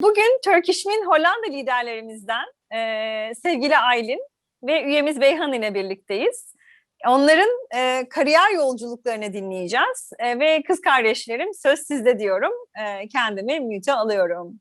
Bugün Turkishmin Hollanda liderlerimizden e, sevgili Aylin ve üyemiz Beyhan ile birlikteyiz. Onların e, kariyer yolculuklarını dinleyeceğiz E, ve kız kardeşlerim söz sizde diyorum. E, kendimi müte alıyorum.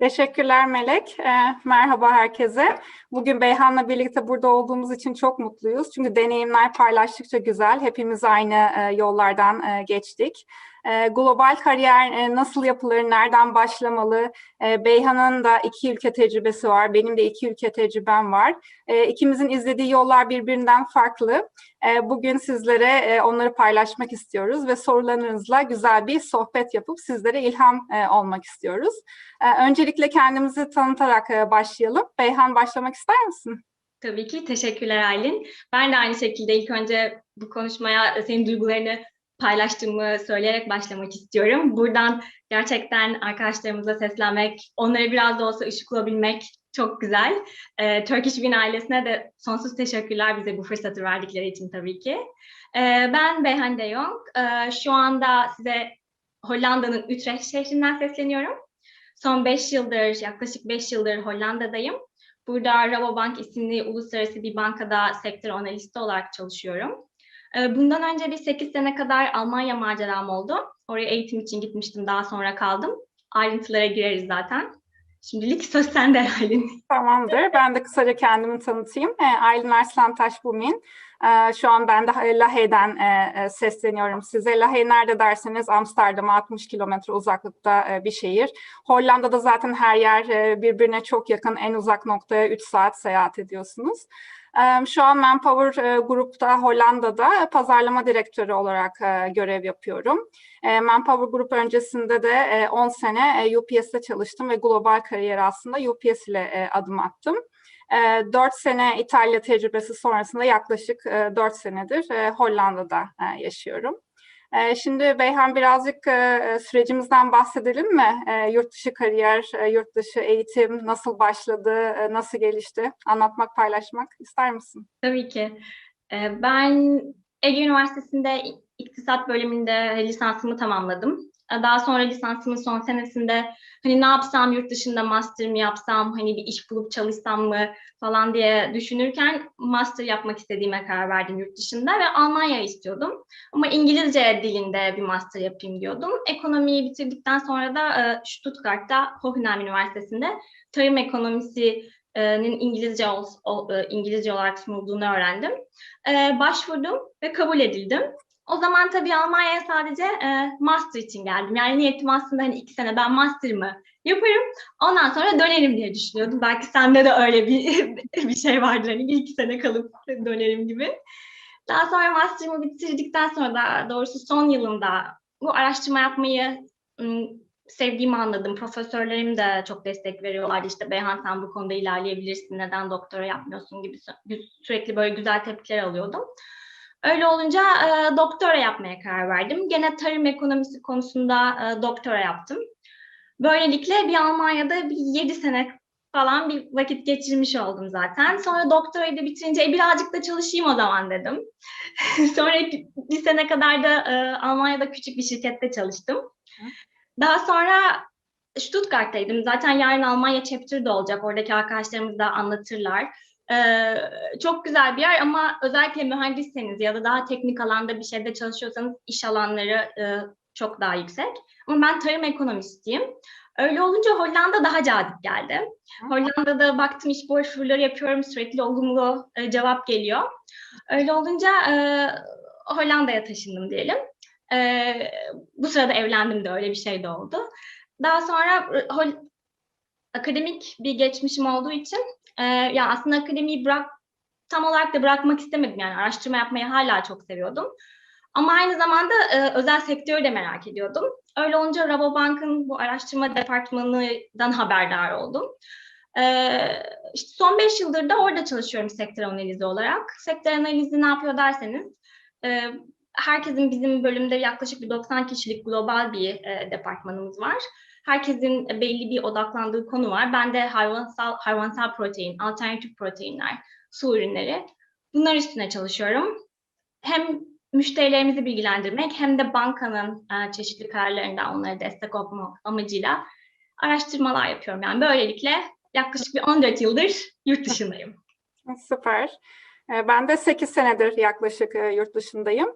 Teşekkürler Melek. E, merhaba herkese. Bugün Beyhan'la birlikte burada olduğumuz için çok mutluyuz. Çünkü deneyimler paylaştıkça güzel. Hepimiz aynı e, yollardan e, geçtik. E, global kariyer e, nasıl yapılır, nereden başlamalı? E, Beyhan'ın da iki ülke tecrübesi var. Benim de iki ülke tecrübem var. E, ikimizin izlediği yollar birbirinden farklı. E, bugün sizlere e, onları paylaşmak istiyoruz ve sorularınızla güzel bir sohbet yapıp sizlere ilham e, olmak istiyoruz. E, öncelikle kendimizi tanıtarak e, başlayalım. Beyhan başlamak ister misin? Tabii ki. Teşekkürler Aylin. Ben de aynı şekilde ilk önce bu konuşmaya senin duygularını paylaştığımı söyleyerek başlamak istiyorum. Buradan gerçekten arkadaşlarımıza seslenmek, onlara biraz da olsa ışık olabilmek çok güzel. Ee, Turkish Win ailesine de sonsuz teşekkürler bize bu fırsatı verdikleri için tabii ki. Ee, ben Beyhan de Jong. Ee, şu anda size Hollanda'nın Utrecht şehrinden sesleniyorum. Son 5 yıldır, yaklaşık 5 yıldır Hollanda'dayım. Burada Rabobank isimli uluslararası bir bankada sektör analisti olarak çalışıyorum. Ee, Bundan önce bir 8 sene kadar Almanya maceram oldu. Oraya eğitim için gitmiştim, daha sonra kaldım. Ayrıntılara gireriz zaten. Şimdilik söz sende Aylin. Tamamdır. Ben de kısaca kendimi tanıtayım. E, Aylin Arslan Taşbumin. E, şu an ben de Lahey'den e, e, sesleniyorum size. Lahey nerede derseniz Amsterdam'a 60 kilometre uzaklıkta e, bir şehir. Hollanda'da zaten her yer birbirine çok yakın. En uzak noktaya 3 saat seyahat ediyorsunuz. Şu an Manpower e, Grup'ta Hollanda'da pazarlama direktörü olarak e, görev yapıyorum. E, Manpower Group öncesinde de e, 10 sene UPS'te çalıştım ve global kariyeri aslında UPS ile adım attım. E, 4 sene İtalya tecrübesi sonrasında yaklaşık e, 4 senedir Hollanda'da yaşıyorum. E, Şimdi Beyhan birazcık e, sürecimizden bahsedelim mi? E, Yurt dışı kariyer, e, yurt dışı eğitim nasıl başladı, e, nasıl gelişti? Anlatmak, paylaşmak ister misin? Tabii ki. Ee, Ben Ege Üniversitesi'nde iktisat bölümünde lisansımı tamamladım. Ee, Daha sonra lisansımın son senesinde hani ne yapsam yurt dışında master mı yapsam, hani bir iş bulup çalışsam mı falan diye düşünürken master yapmak istediğime karar verdim yurt dışında ve Almanya istiyordum. Ama İngilizce dilinde bir master yapayım diyordum. Ekonomiyi bitirdikten sonra da e, Stuttgart'ta Hohenheim Üniversitesi'nde tarım ekonomisi nin İngilizce e, İngilizce olarak sunulduğunu öğrendim. E, başvurdum ve kabul edildim. O zaman tabii Almanya'ya sadece e, master için geldim. Yani niyetim aslında hani iki sene ben master'ımı yaparım. Ondan sonra dönerim diye düşünüyordum. Belki sende de öyle bir bir şey vardır hani bir iki sene kalıp dönerim gibi. Daha sonra master'ımı bitirdikten sonra da doğrusu son yılımda bu araştırma yapmayı sevdiğimi anladım. Profesörlerim de çok destek veriyorlar. İşte Beyhan sen bu konuda ilerleyebilirsin, neden doktora yapmıyorsun gibi sü- sürekli böyle güzel tepkiler alıyordum. Öyle olunca e, doktora yapmaya karar verdim. Gene tarım ekonomisi konusunda e, doktora yaptım. Böylelikle bir Almanya'da bir 7 sene falan bir vakit geçirmiş oldum zaten. Sonra doktorayı da bitirince e, birazcık da çalışayım o zaman dedim. Sonra bir sene kadar da e, Almanya'da küçük bir şirkette çalıştım. Daha sonra Stuttgart'taydım. Zaten yarın Almanya chapter de olacak. Oradaki arkadaşlarımız da anlatırlar. Ee, çok güzel bir yer ama özellikle mühendisseniz ya da daha teknik alanda bir şeyde çalışıyorsanız iş alanları e, çok daha yüksek. Ama ben tarım ekonomistiyim. Öyle olunca Hollanda daha cazip geldi. Hollanda'da baktım iş başvuruları yapıyorum sürekli olumlu e, cevap geliyor. Öyle olunca e, Hollanda'ya taşındım diyelim. E, bu sırada evlendim de öyle bir şey de oldu. Daha sonra e, hol- akademik bir geçmişim olduğu için e, ya aslında akademiyi bırak tam olarak da bırakmak istemedim yani araştırma yapmayı hala çok seviyordum. Ama aynı zamanda e, özel sektörü de merak ediyordum. Öyle olunca Rabobank'ın bu araştırma departmanından haberdar oldum. E, işte son 5 yıldır da orada çalışıyorum sektör analizi olarak. Sektör analizi ne yapıyor derseniz, e, herkesin bizim bölümde yaklaşık bir 90 kişilik global bir e, departmanımız var. Herkesin belli bir odaklandığı konu var. Ben de hayvansal, hayvansal protein, alternatif proteinler, su ürünleri. Bunlar üstüne çalışıyorum. Hem müşterilerimizi bilgilendirmek hem de bankanın e, çeşitli kararlarında onlara destek olma amacıyla araştırmalar yapıyorum. Yani böylelikle yaklaşık bir 14 yıldır yurt dışındayım. Süper. Ee, Ben de 8 senedir yaklaşık e, yurt dışındayım.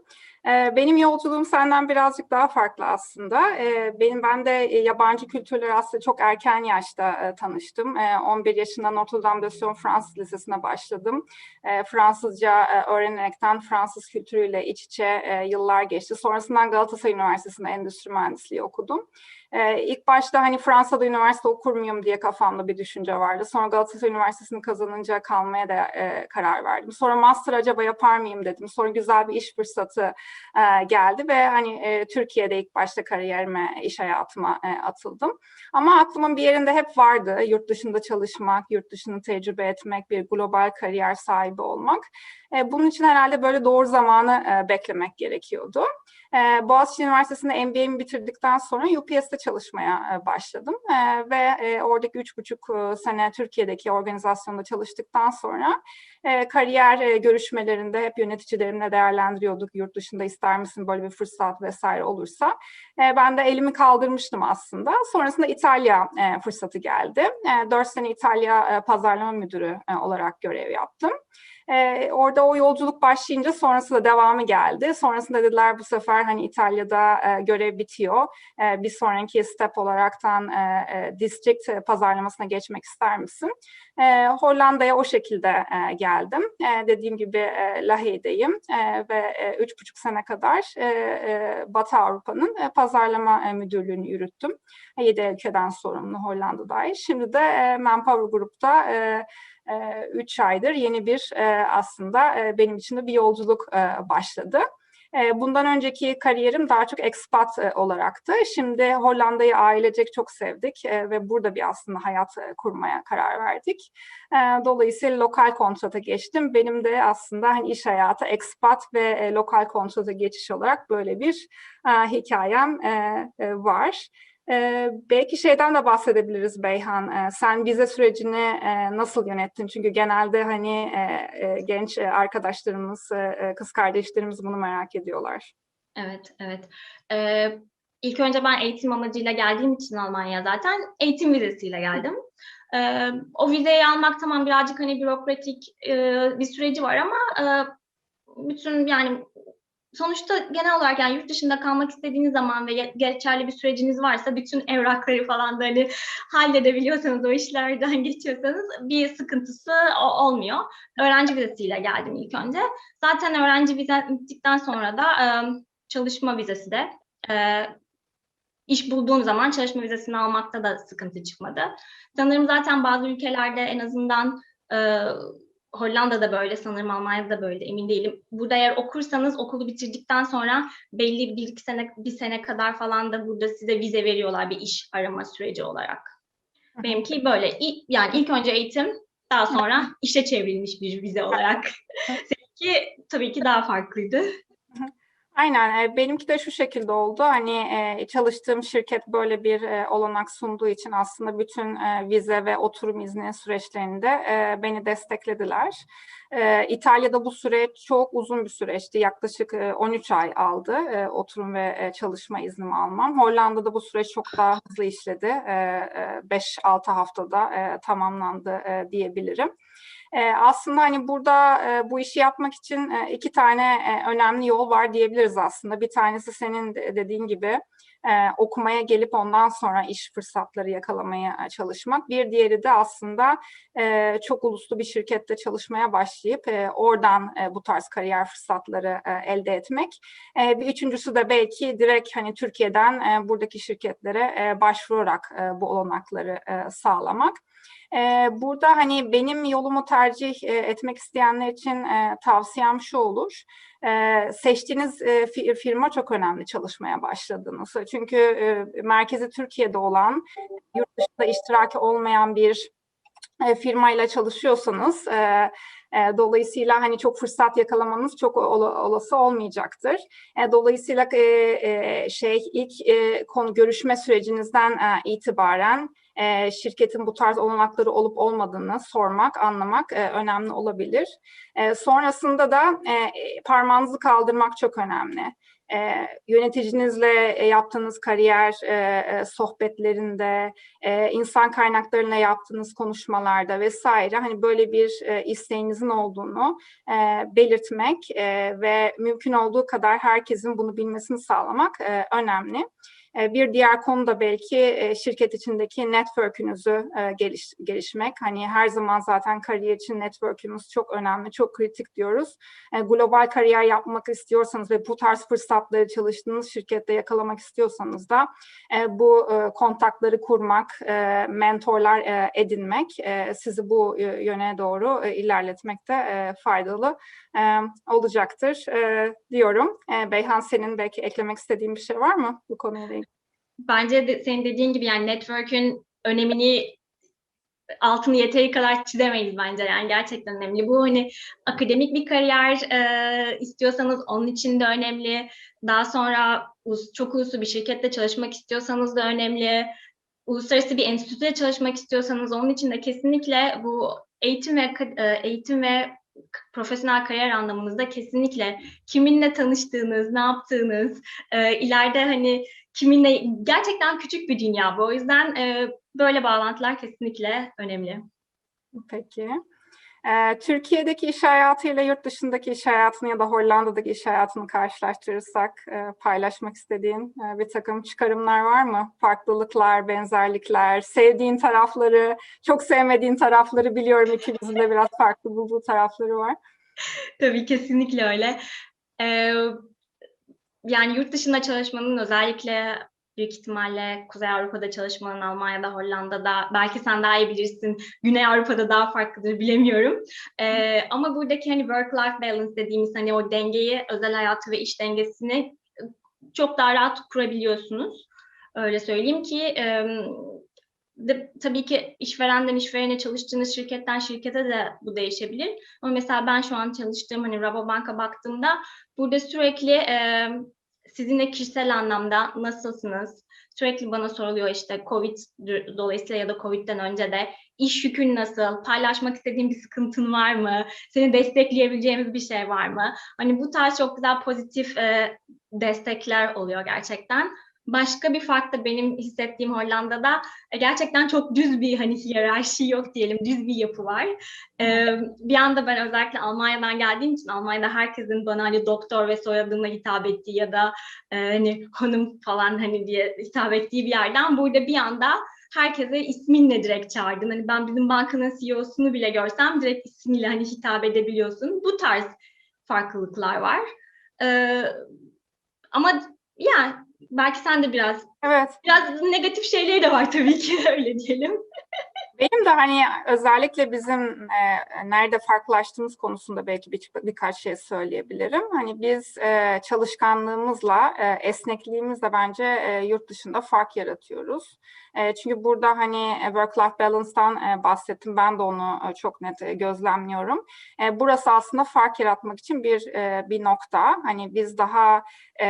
Ee, Benim yolculuğum senden birazcık daha farklı aslında. Ee, Benim ben de e, yabancı kültürleri aslında çok erken yaşta e, tanıştım. Ee, 11 yaşında Notre Dame de Sion Fransız Lisesi'ne başladım. Ee, Fransızca e, öğrenerekten Fransız kültürüyle iç içe yıllar geçti. Sonrasından Galatasaray Üniversitesi'nde endüstri mühendisliği okudum. Ee, ilk başta hani Fransa'da üniversite okur muyum diye kafamda bir düşünce vardı. Sonra Galatasaray Üniversitesi'ni kazanınca kalmaya da e, karar verdim. Sonra master acaba yapar mıyım dedim. Sonra güzel bir iş fırsatı e, geldi ve hani e, Türkiye'de ilk başta kariyerime, iş hayatıma e, atıldım. Ama aklımın bir yerinde hep vardı yurt dışında çalışmak, yurt dışını tecrübe etmek, bir global kariyer sahibi olmak. E, bunun için herhalde böyle doğru zamanı e, beklemek gerekiyordu. E, Boğaziçi Üniversitesi'nde MBA'mi bitirdikten sonra UPS'te çalışmaya e, başladım E, ve e, oradaki üç buçuk sene Türkiye'deki organizasyonda çalıştıktan sonra kariyer görüşmelerinde hep yöneticilerimle değerlendiriyorduk. Yurt dışında ister misin böyle bir fırsat vesaire olursa. Ben de elimi kaldırmıştım aslında. Sonrasında İtalya fırsatı geldi. Dört sene İtalya pazarlama müdürü olarak görev yaptım. Ee, orada o yolculuk başlayınca sonrasında devamı geldi. Sonrasında dediler bu sefer hani İtalya'da e, görev bitiyor. E, bir sonraki step olaraktan e, e, district e, pazarlamasına geçmek ister misin? E, Hollanda'ya o şekilde e, geldim. E, dediğim gibi e, Lahey'deyim e, ve e, üç buçuk sene kadar e, e, Batı Avrupa'nın e, pazarlama e, müdürlüğünü yürüttüm. Yedi ülkeden sorumlu Hollanda dahil. Şimdi de e, Manpower Group'ta e, 3 aydır yeni bir e, aslında e, benim için de bir yolculuk e, başladı. Bundan önceki kariyerim daha çok expat e, olaraktı. Şimdi Hollanda'yı ailecek çok sevdik ve burada bir aslında hayat kurmaya karar verdik. Dolayısıyla lokal kontrata geçtim. Benim de aslında hani iş hayatı, expat ve lokal kontrata geçiş olarak böyle bir hikayem var. Ee, belki şeyden de bahsedebiliriz Beyhan. Ee, sen vize sürecini e, nasıl yönettin? Çünkü genelde hani e, e, genç e, arkadaşlarımız, e, e, kız kardeşlerimiz bunu merak ediyorlar. Evet, evet. Ee, ilk önce ben eğitim amacıyla geldiğim için Almanya zaten eğitim vizesiyle geldim. Ee, o vizeyi almak tamam birazcık hani bürokratik e, bir süreci var ama e, bütün yani sonuçta genel olarak yani yurt dışında kalmak istediğiniz zaman ve geçerli bir süreciniz varsa bütün evrakları falan da hani halledebiliyorsanız o işlerden geçiyorsanız bir sıkıntısı olmuyor. Öğrenci vizesiyle geldim ilk önce. Zaten öğrenci vize bittikten sonra da çalışma vizesi de iş bulduğum zaman çalışma vizesini almakta da sıkıntı çıkmadı. Sanırım zaten bazı ülkelerde en azından Hollanda'da böyle, sanırım Almanya'da da böyle, emin değilim. Burada eğer okursanız okulu bitirdikten sonra belli bir iki sene, bir sene kadar falan da burada size vize veriyorlar bir iş arama süreci olarak. Benimki böyle, yani ilk önce eğitim, daha sonra işe çevrilmiş bir vize olarak. Seninki tabii ki daha farklıydı. Aynen, e, benimki de şu şekilde oldu. Hani e, çalıştığım şirket böyle bir e, olanak sunduğu için aslında bütün vize ve oturum izni süreçlerinde beni desteklediler. İtalya'da bu süreç çok uzun bir süreçti. Yaklaşık e, 13 ay aldı oturum ve çalışma iznimi almam. Hollanda'da bu süreç çok daha hızlı işledi. E, e, 5-6 haftada tamamlandı diyebilirim. E, aslında hani burada e, bu işi yapmak için e, iki tane e, önemli yol var diyebiliriz aslında. Bir tanesi senin de dediğin gibi e, okumaya gelip ondan sonra iş fırsatları yakalamaya e, çalışmak. Bir diğeri de aslında e, çok uluslu bir şirkette çalışmaya başlayıp e, oradan e, bu tarz kariyer fırsatları e, elde etmek. E, bir üçüncüsü de belki direkt hani Türkiye'den e, buradaki şirketlere e, başvurarak e, bu olanakları e, sağlamak. Burada hani benim yolumu tercih e, etmek isteyenler için e, tavsiyem şu olur. Seçtiğiniz e, fi- firma çok önemli çalışmaya başladığınız. Çünkü merkezi Türkiye'de olan, yurt dışında iştiraki olmayan bir firmayla çalışıyorsanız dolayısıyla hani çok fırsat yakalamanız çok ola- olası olmayacaktır. Dolayısıyla şey ilk konu görüşme sürecinizden itibaren e, şirketin bu tarz olanakları olup olmadığını sormak, anlamak e, önemli olabilir. E, sonrasında da e, parmağınızı kaldırmak çok önemli. e, yöneticinizle e, yaptığınız kariyer e, e, sohbetlerinde, e, insan kaynaklarıyla yaptığınız konuşmalarda vesaire hani böyle bir e, isteğinizin olduğunu e, belirtmek e, ve mümkün olduğu kadar herkesin bunu bilmesini sağlamak e, önemli. E, Bir diğer konu da belki e, şirket içindeki network'ünüzü e, geliş, gelişmek. Hani her zaman zaten kariyer için network'ümüz çok önemli, çok kritik diyoruz. Global kariyer yapmak istiyorsanız ve bu tarz fırsatları çalıştığınız şirkette yakalamak istiyorsanız da bu kontakları kurmak, mentorlar edinmek, sizi bu yöne doğru ilerletmekte faydalı olacaktır diyorum. Beyhan senin belki eklemek istediğin bir şey var mı bu konuyla ilgili? Bence de senin dediğin gibi yani network'ün önemini altını yeteri kadar çizemeyiz bence yani gerçekten önemli. Bu hani akademik bir kariyer e, istiyorsanız onun için de önemli. Daha sonra çok uluslu bir şirkette çalışmak istiyorsanız da önemli. Uluslararası bir enstitüde çalışmak istiyorsanız onun için de kesinlikle bu eğitim ve e, eğitim ve profesyonel kariyer anlamınızda kesinlikle kiminle tanıştığınız, ne yaptığınız, e, ileride hani kiminle gerçekten küçük bir dünya bu. O yüzden e, böyle bağlantılar kesinlikle önemli. Peki. Ee, Türkiye'deki iş hayatıyla yurt dışındaki iş hayatını ya da Hollanda'daki iş hayatını karşılaştırırsak e, paylaşmak istediğin e, bir takım çıkarımlar var mı? Farklılıklar, benzerlikler, sevdiğin tarafları, çok sevmediğin tarafları biliyorum ikimizin de biraz farklı bulduğu tarafları var. Tabii kesinlikle öyle. Ee, yani yurt dışında çalışmanın özellikle büyük ihtimalle Kuzey Avrupa'da çalışmanın, Almanya'da, Hollanda'da, belki sen daha iyi bilirsin, Güney Avrupa'da daha farklıdır bilemiyorum. Ee, ama buradaki hani work-life balance dediğimiz hani o dengeyi, özel hayatı ve iş dengesini çok daha rahat kurabiliyorsunuz. Öyle söyleyeyim ki e, de, tabii ki işverenden işverene çalıştığınız şirketten şirkete de bu değişebilir. Ama mesela ben şu an çalıştığım hani Rabobank'a baktığımda burada sürekli e, sizinle kişisel anlamda nasılsınız? Sürekli bana soruluyor işte Covid dolayısıyla ya da Covid'den önce de iş yükün nasıl? Paylaşmak istediğin bir sıkıntın var mı? Seni destekleyebileceğimiz bir şey var mı? Hani bu tarz çok güzel pozitif e, destekler oluyor gerçekten. Başka bir fark da benim hissettiğim Hollanda'da e, gerçekten çok düz bir hani hiyerarşi yok diyelim, düz bir yapı var. Ee, bir anda ben özellikle Almanya'dan geldiğim için Almanya'da herkesin bana hani doktor ve soyadımla hitap ettiği ya da e, hani hanım falan hani diye hitap ettiği bir yerden burada bir anda herkese isminle direkt çağırdın. Hani ben bizim bankanın CEO'sunu bile görsem direkt ismiyle hani hitap edebiliyorsun. Bu tarz farklılıklar var. Ee, ama yani belki sen de biraz Evet. biraz negatif şeyleri de var tabii ki öyle diyelim. Benim de hani özellikle bizim e, nerede farklılaştığımız konusunda belki bir, birkaç şey söyleyebilirim. Hani biz e, çalışkanlığımızla, e, esnekliğimizle bence e, yurt dışında fark yaratıyoruz. E, çünkü burada hani work-life balance'dan e, bahsettim. Ben de onu e, çok net e, gözlemliyorum. E, burası aslında fark yaratmak için bir e, bir nokta. Hani biz daha e,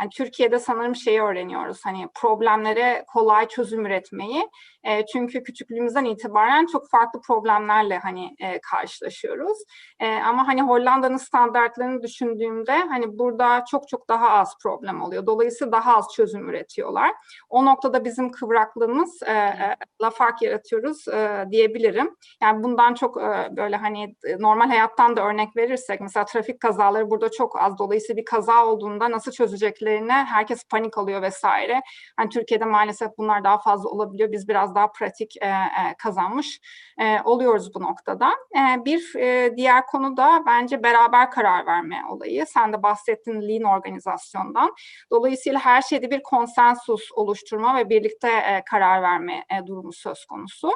yani Türkiye'de sanırım şeyi öğreniyoruz. Hani problemlere kolay çözüm üretmeyi. E, çünkü küçüklüğümüzden itibaren çok farklı problemlerle hani e, karşılaşıyoruz. E, ama hani Hollanda'nın standartlarını düşündüğümde hani burada çok çok daha az problem oluyor. Dolayısıyla daha az çözüm üretiyorlar. O noktada bizim kıvraklığımız e, e, la fark yaratıyoruz e, diyebilirim. Yani bundan çok e, böyle hani normal hayattan da örnek verirsek mesela trafik kazaları burada çok az. Dolayısıyla bir kaza olduğunda nasıl çözeceklerine herkes panik alıyor vesaire. Hani Türkiye'de maalesef bunlar daha fazla olabiliyor. Biz biraz daha pratik e, e, kazanmış e, oluyoruz bu noktada. E, bir e, diğer konu da bence beraber karar verme olayı. Sen de bahsettin Lean organizasyondan. Dolayısıyla her şeyde bir konsensus oluşturma ve birlikte e, karar verme e, durumu söz konusu.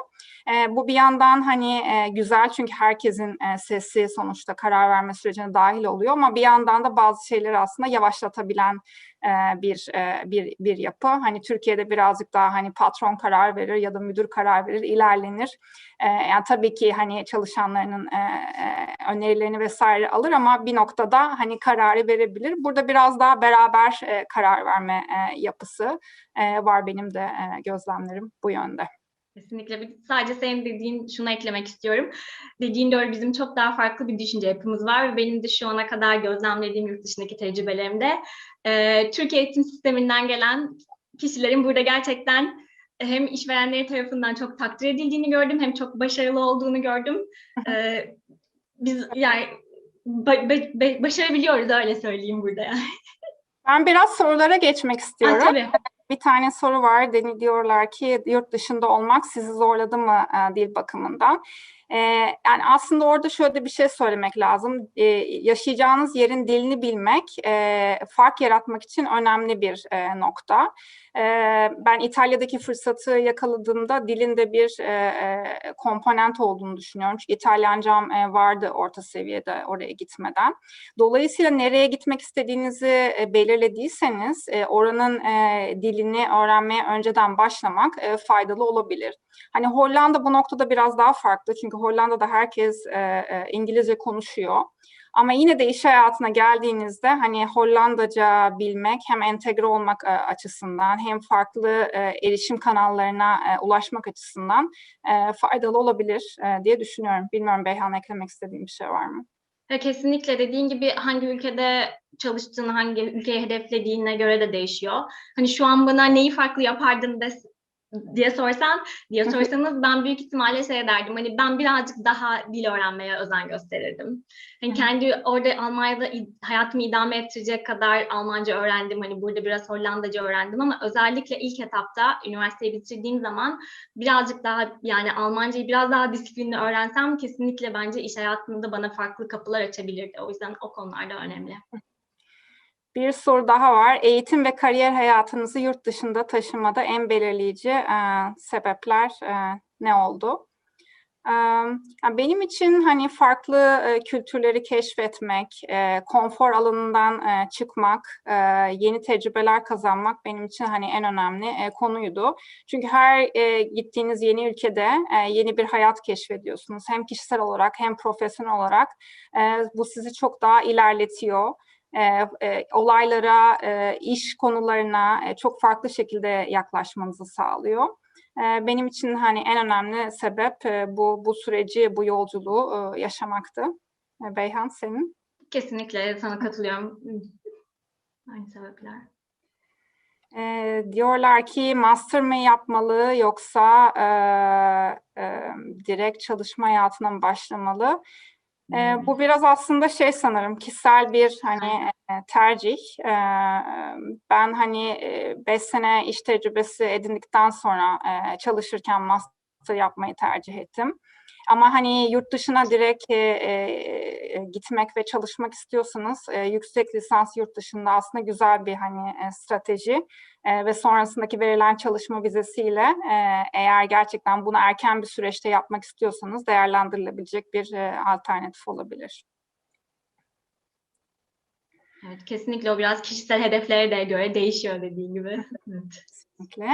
E, bu bir yandan hani e, güzel çünkü herkesin e, sesi sonuçta karar verme sürecine dahil oluyor ama bir yandan da bazı şeyleri aslında yavaşlatabilen e, bir e, bir bir yapı. Hani Türkiye'de birazcık daha hani patron karar verir ya da müdür karar verir, ilerlenir. E, yani tabii ki hani çalışanlarının e, e, önerilerini vesaire alır ama bir noktada hani kararı verebilir. Burada biraz daha beraber e, karar verme e, yapısı e, var benim de e, gözlemlerim bu yönde. Kesinlikle. Sadece senin dediğin şunu eklemek istiyorum. Dediğin doğru bizim çok daha farklı bir düşünce yapımız var ve benim de şu ana kadar gözlemlediğim yurt dışındaki tecrübelerimde e, Türk eğitim sisteminden gelen kişilerin burada gerçekten hem işverenleri tarafından çok takdir edildiğini gördüm hem çok başarılı olduğunu gördüm. E, biz yani ba- ba- ba- başarabiliyoruz öyle söyleyeyim burada yani. Ben biraz sorulara geçmek Ha, istiyorum. tabii. Bir tane soru var. Deni diyorlar ki yurt dışında olmak sizi zorladı mı e, dil bakımından? E, yani aslında orada şöyle bir şey söylemek lazım. E, yaşayacağınız yerin dilini bilmek e, fark yaratmak için önemli bir e, nokta. E, ben İtalya'daki fırsatı yakaladığımda dilin de bir e, e, komponent olduğunu düşünüyorum. Çünkü İtalyancam e, vardı orta seviyede oraya gitmeden. Dolayısıyla nereye gitmek istediğinizi e, belirlediyseniz e, oranın e, dilini öğrenmeye önceden başlamak e, faydalı olabilir. Hani Hollanda bu noktada biraz daha farklı çünkü Hollanda'da herkes e, e, İngilizce konuşuyor. Ama yine de iş hayatına geldiğinizde hani Hollandaca bilmek hem entegre olmak e, açısından hem farklı e, erişim kanallarına e, ulaşmak açısından e, faydalı olabilir e, diye düşünüyorum. Bilmiyorum Beyhan eklemek istediğim bir şey var mı? Ya kesinlikle dediğin gibi hangi ülkede çalıştığını, hangi ülkeyi hedeflediğine göre de değişiyor. Hani şu an bana neyi farklı yapardın des- diye sorsan, diye sorsanız ben büyük ihtimalle şey derdim. Hani ben birazcık daha dil öğrenmeye özen gösterirdim. Hani kendi orada Almanya'da hayatımı idame ettirecek kadar Almanca öğrendim. Hani burada biraz Hollandaca öğrendim ama özellikle ilk etapta üniversiteyi bitirdiğim zaman birazcık daha yani Almancayı biraz daha disiplinli öğrensem kesinlikle bence iş hayatında bana farklı kapılar açabilirdi. O yüzden o konularda önemli. Bir soru daha var. Eğitim ve kariyer hayatınızı yurt dışında taşımada en belirleyici e, sebepler e, ne oldu? E, benim için hani farklı e, kültürleri keşfetmek, e, konfor alanından e, çıkmak, e, yeni tecrübeler kazanmak benim için hani en önemli e, konuydu. Çünkü her e, gittiğiniz yeni ülkede e, yeni bir hayat keşfediyorsunuz. Hem kişisel olarak hem profesyonel olarak. E, bu sizi çok daha ilerletiyor e, e, olaylara, e, iş konularına e, çok farklı şekilde yaklaşmanızı sağlıyor. E, benim için hani en önemli sebep e, bu bu süreci, bu yolculuğu e, yaşamaktı. E, Beyhan senin? Kesinlikle sana katılıyorum. Aynı sebepler. E, diyorlar ki master mı yapmalı yoksa e, e, direkt çalışma hayatına mı başlamalı? E, bu biraz aslında şey sanırım kişisel bir hani tercih. E, ben hani 5 sene iş tecrübesi edindikten sonra e, çalışırken master yapmayı tercih ettim. Ama hani yurt dışına direkt e, e, gitmek ve çalışmak istiyorsanız e, yüksek lisans yurt dışında aslında güzel bir hani e, strateji e, ve sonrasındaki verilen çalışma vizesiyle e, eğer gerçekten bunu erken bir süreçte yapmak istiyorsanız değerlendirilebilecek bir e, alternatif olabilir. Evet, kesinlikle o biraz kişisel hedeflere de göre değişiyor dediğin gibi. Evet. Kesinlikle.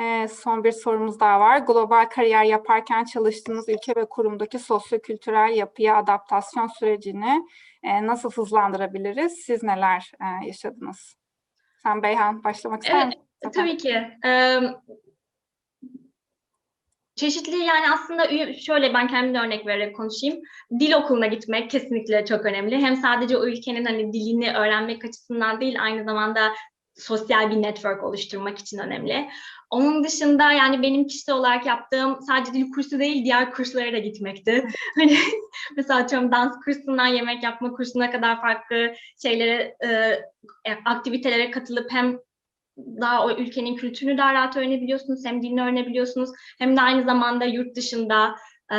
E, son bir sorumuz daha var. Global kariyer yaparken çalıştığınız ülke ve kurumdaki sosyokültürel yapıya adaptasyon sürecini e, nasıl hızlandırabiliriz? Siz neler e, yaşadınız? Sen Beyhan başlamak ister Evet, misin? Tabii ki. Eee, çeşitli yani aslında şöyle ben kendim de örnek vererek konuşayım. Dil okuluna gitmek kesinlikle çok önemli. Hem sadece o ülkenin hani dilini öğrenmek açısından değil aynı zamanda sosyal bir network oluşturmak için önemli. Onun dışında yani benim kişisel olarak yaptığım sadece dil kursu değil diğer kurslara da gitmekti. Hani mesela atıyorum dans kursundan yemek yapma kursuna kadar farklı şeylere, e, aktivitelere katılıp hem daha o ülkenin kültürünü daha rahat öğrenebiliyorsunuz, hem dilini öğrenebiliyorsunuz, hem de aynı zamanda yurt dışında e,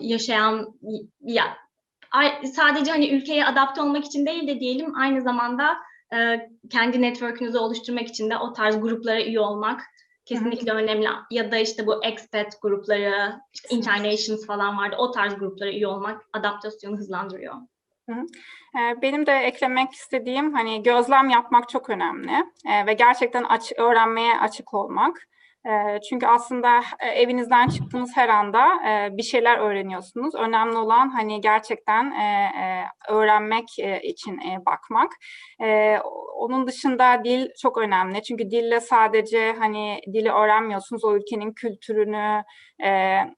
yaşayan ya sadece hani ülkeye adapte olmak için değil de diyelim aynı zamanda kendi network'ünüzü oluşturmak için de o tarz gruplara üye olmak kesinlikle önemli. Ya da işte bu expat grupları, işte internations falan vardı. O tarz gruplara üye olmak adaptasyonu hızlandırıyor. Ee, Benim de eklemek istediğim hani gözlem yapmak çok önemli Ee, ve gerçekten aç, öğrenmeye açık olmak. Çünkü aslında e, evinizden çıktığınız her anda e, bir şeyler öğreniyorsunuz. Önemli olan hani gerçekten e, öğrenmek için bakmak. Onun dışında dil çok önemli. Çünkü dille sadece hani dili öğrenmiyorsunuz. O ülkenin kültürünü,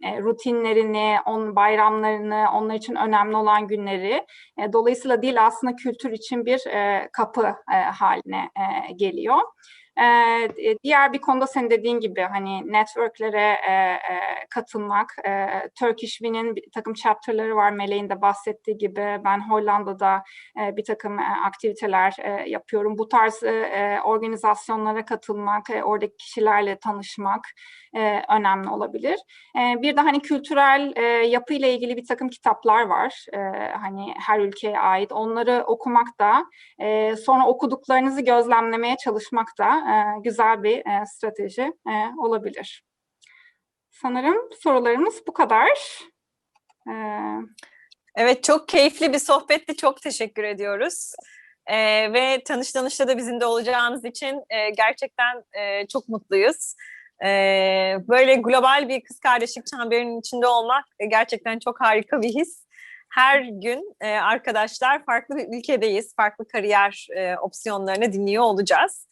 rutinlerini, onun bayramlarını, onlar için önemli olan günleri. Dolayısıyla dil aslında kültür için bir kapı haline geliyor. Ee, diğer bir konuda senin dediğin gibi hani networklere e, e, katılmak. E, Turkish Win'in bir takım chapter'ları var Meleğin de bahsettiği gibi. Ben Hollanda'da e, bir takım e, aktiviteler e, yapıyorum. Bu tarz e, organizasyonlara katılmak, e, oradaki kişilerle tanışmak e, önemli olabilir. E, bir de hani kültürel e, yapı ile ilgili bir takım kitaplar var. E, hani her ülkeye ait. Onları okumak da e, sonra okuduklarınızı gözlemlemeye çalışmak da e, güzel bir e, strateji e, olabilir. Sanırım sorularımız bu kadar. E, Evet çok keyifli bir sohbetti. Çok teşekkür ediyoruz. Ee, ve tanış tanışta da bizim de olacağınız için e, gerçekten e, çok mutluyuz. Böyle global bir kız kardeşlik çemberinin içinde olmak e, gerçekten çok harika bir his. Her gün e, arkadaşlar farklı bir ülkedeyiz, farklı kariyer e, opsiyonlarını dinliyor olacağız.